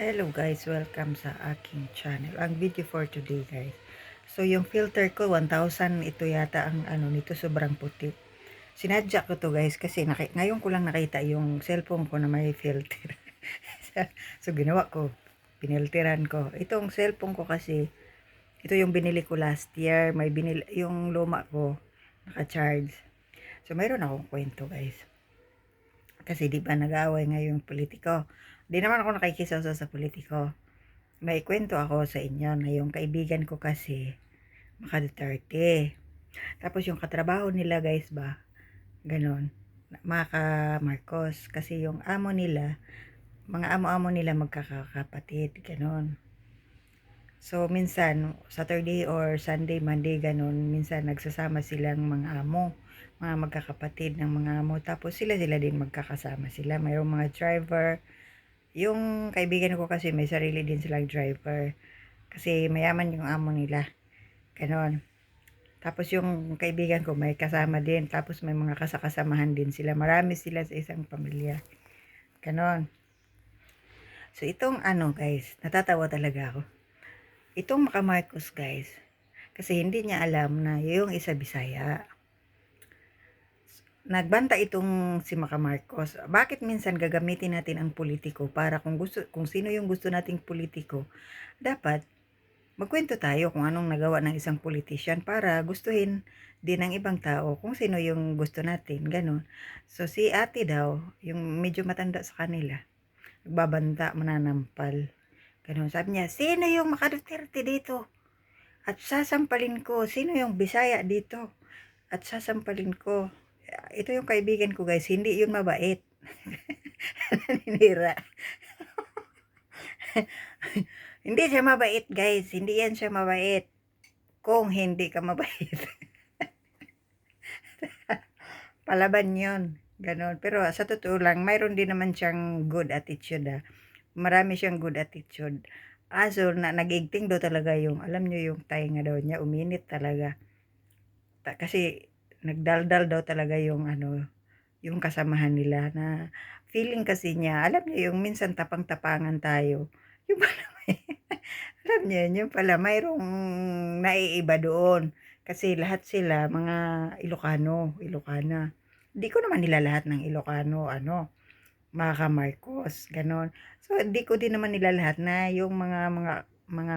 Hello guys, welcome sa aking channel. Ang video for today guys. So yung filter ko 1000 ito yata ang ano nito sobrang puti. Sinadya ko to guys kasi naki- ngayon ko lang nakita yung cellphone ko na may filter. so ginawa ko, pinilteran ko. Itong cellphone ko kasi ito yung binili ko last year, may binili yung luma ko naka-charge. So mayroon akong kwento guys. Kasi di ba nag-aaway ngayon politiko. Di naman ako nakikisawsaw sa politiko. May kwento ako sa inyo na yung kaibigan ko kasi maka Duterte. Tapos yung katrabaho nila guys ba, ganon, maka Marcos. Kasi yung amo nila, mga amo-amo nila magkakapatid, ganon. So, minsan, Saturday or Sunday, Monday, ganon, minsan nagsasama silang mga amo, mga magkakapatid ng mga amo. Tapos sila sila din magkakasama sila. Mayroong mga driver, yung kaibigan ko kasi may sarili din silang driver. Kasi mayaman yung amo nila. Ganon. Tapos yung kaibigan ko may kasama din. Tapos may mga kasakasamahan din sila. Marami sila sa isang pamilya. Ganon. So itong ano guys, natatawa talaga ako. Itong Maka Marcos guys, kasi hindi niya alam na yung isa Bisaya nagbanta itong si Maca Marcos. Bakit minsan gagamitin natin ang politiko para kung gusto kung sino yung gusto nating politiko, dapat magkwento tayo kung anong nagawa ng isang politician para gustuhin din ng ibang tao kung sino yung gusto natin, ganun. So si ate daw, yung medyo matanda sa kanila, nagbabanta, mananampal. Ganun. Sabi niya, sino yung makaduterte dito? At sasampalin ko, sino yung Bisaya dito? At sasampalin ko ito yung kaibigan ko guys, hindi yun mabait. Naninira. hindi siya mabait guys, hindi yan siya mabait. Kung hindi ka mabait. Palaban yun. Ganon. Pero sa totoo lang, mayroon din naman siyang good attitude ah. Marami siyang good attitude. Aso, na, nagigting daw talaga yung, alam nyo yung tainga daw niya, uminit talaga. Ta, kasi nagdaldal daw talaga yung ano, yung kasamahan nila na feeling kasi niya, alam niya yung minsan tapang-tapangan tayo. Yung pala may, alam niya, yung pala mayroong naiiba doon. Kasi lahat sila mga Ilocano, Ilocana. Hindi ko naman nila lahat ng Ilocano, ano, mga Marcos, ganon. So, hindi ko din naman nila lahat na yung mga mga mga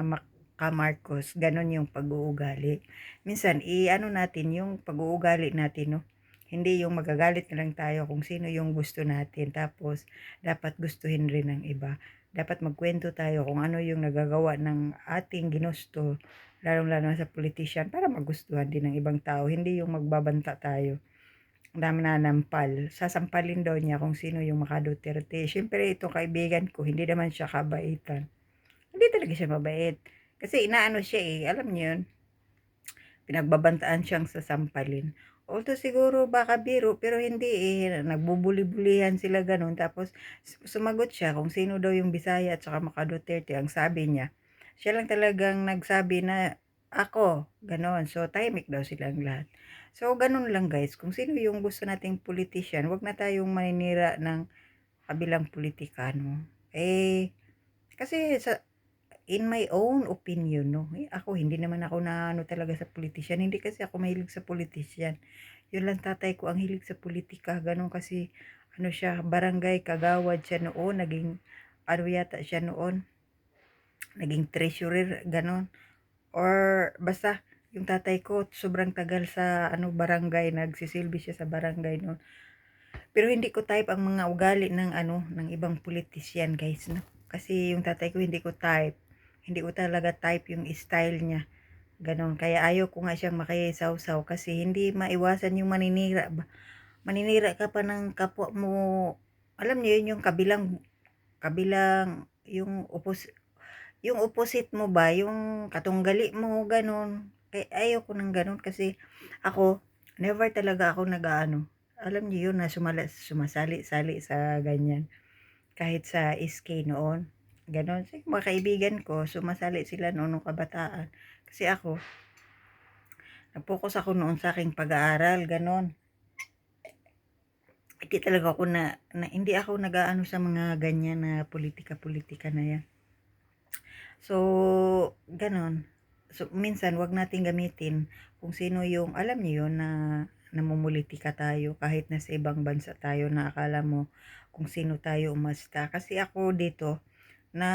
ka Marcos, ganon yung pag-uugali. Minsan, i-ano natin yung pag-uugali natin, no? Hindi yung magagalit na lang tayo kung sino yung gusto natin. Tapos, dapat gustuhin rin ng iba. Dapat magkwento tayo kung ano yung nagagawa ng ating ginusto, lalong-lalo sa politician, para magustuhan din ng ibang tao. Hindi yung magbabanta tayo. Dami na nampal. Sasampalin daw niya kung sino yung makaduterte. Siyempre, ito kaibigan ko, hindi naman siya kabaitan. Hindi talaga siya mabait. Kasi inaano siya eh, alam niyo yun. Pinagbabantaan siyang sasampalin. Although siguro baka biro, pero hindi eh. Nagbubuli-bulihan sila ganun. Tapos sumagot siya kung sino daw yung Bisaya at saka Makaduterte. Ang sabi niya, siya lang talagang nagsabi na ako, ganon. So, timing daw silang lahat. So, ganun lang guys. Kung sino yung gusto nating politician, wag na tayong maninira ng kabilang politikano. Eh, kasi sa, in my own opinion, no, eh, ako hindi naman ako na ano talaga sa politician. Hindi kasi ako mahilig sa politician. Yun lang tatay ko ang hilig sa politika. Ganun kasi, ano siya, barangay kagawad siya noon. Naging, ano yata siya noon. Naging treasurer, ganun. Or, basta, yung tatay ko, sobrang tagal sa ano barangay, nagsisilbi siya sa barangay noon. Pero hindi ko type ang mga ugali ng ano ng ibang politician, guys, no. Kasi yung tatay ko hindi ko type hindi ko talaga type yung style niya. Ganon. Kaya ayaw ko nga siyang makisawsaw kasi hindi maiwasan yung maninira. Maninira ka pa ng kapwa mo. Alam niyo yun yung kabilang, kabilang, yung opos, yung opposite mo ba, yung katunggali mo, ganon. Kaya ayaw ko ng ganon kasi ako, never talaga ako nag-ano. Alam niyo yun na sumala, sumasali-sali sa ganyan. Kahit sa SK noon Ganon. Sa mga kaibigan ko, sumasali sila noon nung kabataan. Kasi ako, nag-focus ako noon sa aking pag-aaral, ganon. Hindi talaga ako na, na hindi ako nag-aano sa mga ganyan na politika-politika na yan. So, gano'n. So, minsan 'wag nating gamitin kung sino yung alam niyo yun na namumulitika tayo kahit nasa ibang bansa tayo na akala mo kung sino tayo umasta. Kasi ako dito na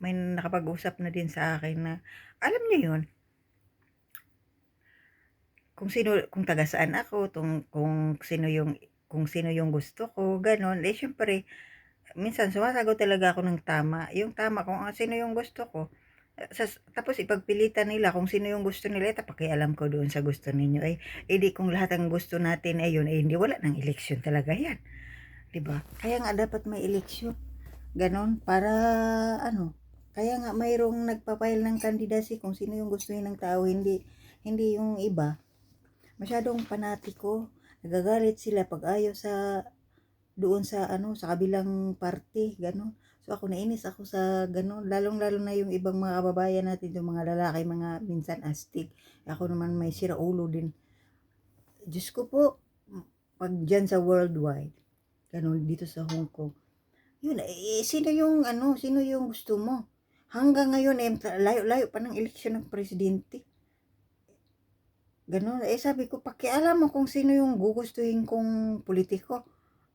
may nakapag-usap na din sa akin na alam niyo yun, kung sino kung taga saan ako, tung kung sino yung kung sino yung gusto ko, gano'n. Eh, siyempre minsan sumasagot talaga ako ng tama, yung tama kung ah, sino yung gusto ko. Sas tapos ipagpilitan nila kung sino yung gusto nila, eh, pakialam ko doon sa gusto ninyo, eh, eh, di kung lahat ng gusto natin ay yun, eh, hindi wala ng eleksyon talaga 'yan, 'di ba? Kaya nga dapat may eleksyon, gano'n, para ano, kaya nga mayroong nagpa-file ng candidacy kung sino yung gustuhin ng tao, hindi hindi yung iba. Masyadong panatiko, nagagalit sila pag ayaw sa doon sa ano, sa kabilang party, gano'n. So ako nainis ako sa gano'n, lalong-lalo na yung ibang mga kababayan natin, yung mga lalaki, mga minsan astig. Ako naman may siraulo din. Diyos ko po, pag dyan sa worldwide, gano'n, dito sa Hong Kong, yun, eh, sino yung ano, sino yung gusto mo? Hanggang ngayon, eh, layo-layo pa ng eleksyon ng presidente. Gano'n, eh sabi ko, pakialam mo kung sino yung gugustuhin kong politiko.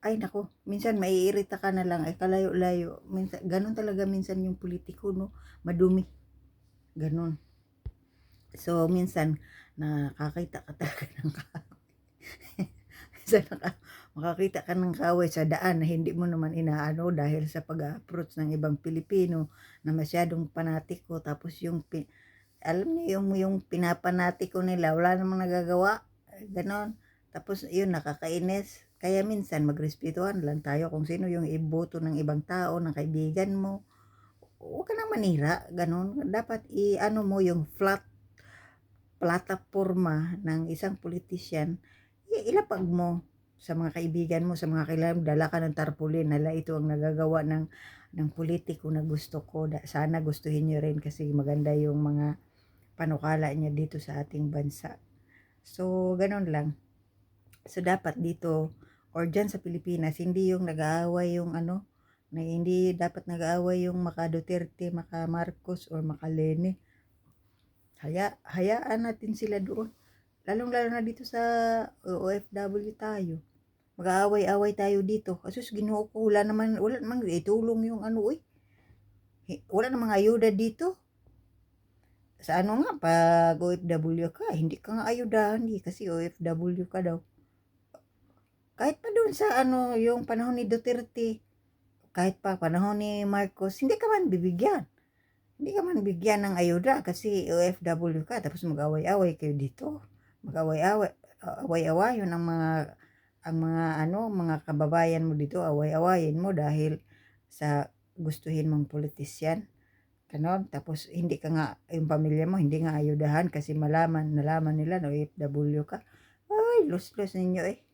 Ay nako, minsan maiirita ka na lang, ay kalayo-layo. Minsan, ganun talaga minsan yung politiko, no? Madumi. Ganun. So, minsan, nakakita ka talaga ng minsan, naka, makakita ka ng kaaway sa daan na hindi mo naman inaano dahil sa pag-approach ng ibang Pilipino na masyadong panatiko. Tapos yung, pi- alam niyo yung, yung pinapanatiko nila, wala namang nagagawa. Ganon. Tapos yun, nakakainis. Kaya minsan magrespetuhan lang tayo kung sino yung iboto ng ibang tao, ng kaibigan mo. Huwag ka nang manira, ganun. Dapat i-ano mo yung flat plataforma ng isang politisyan, ilapag mo sa mga kaibigan mo, sa mga kailangan, dala ka ng tarpaulin, nala ito ang nagagawa ng, ng politiko na gusto ko. Sana gustuhin nyo rin kasi maganda yung mga panukala niya dito sa ating bansa. So, ganun lang. So, dapat dito, or dyan sa Pilipinas, hindi yung nag-aaway yung ano, na hindi dapat nag-aaway yung maka Duterte, maka Marcos, or maka Lene. Haya, hayaan natin sila doon. Lalong-lalo na dito sa OFW tayo. Mag-aaway-away tayo dito. Kasus ginoo ko, wala naman, wala naman itulong yung ano, uy. Wala namang ayuda dito. Sa ano nga, pag OFW ka, hindi ka nga ayudahan, eh, kasi OFW ka daw kahit pa doon sa ano, yung panahon ni Duterte, kahit pa panahon ni Marcos, hindi ka man bibigyan. Hindi ka man bigyan ng ayuda kasi OFW ka, tapos mag-away-away kayo dito. Mag-away-away, away-away yun ang mga ang mga ano, mga kababayan mo dito, away-awayin mo dahil sa gustuhin mong politisyan. Ganon. Tapos hindi ka nga, yung pamilya mo, hindi nga ayudahan kasi malaman, nalaman nila na OFW ka. Ay, lus-lus ninyo eh.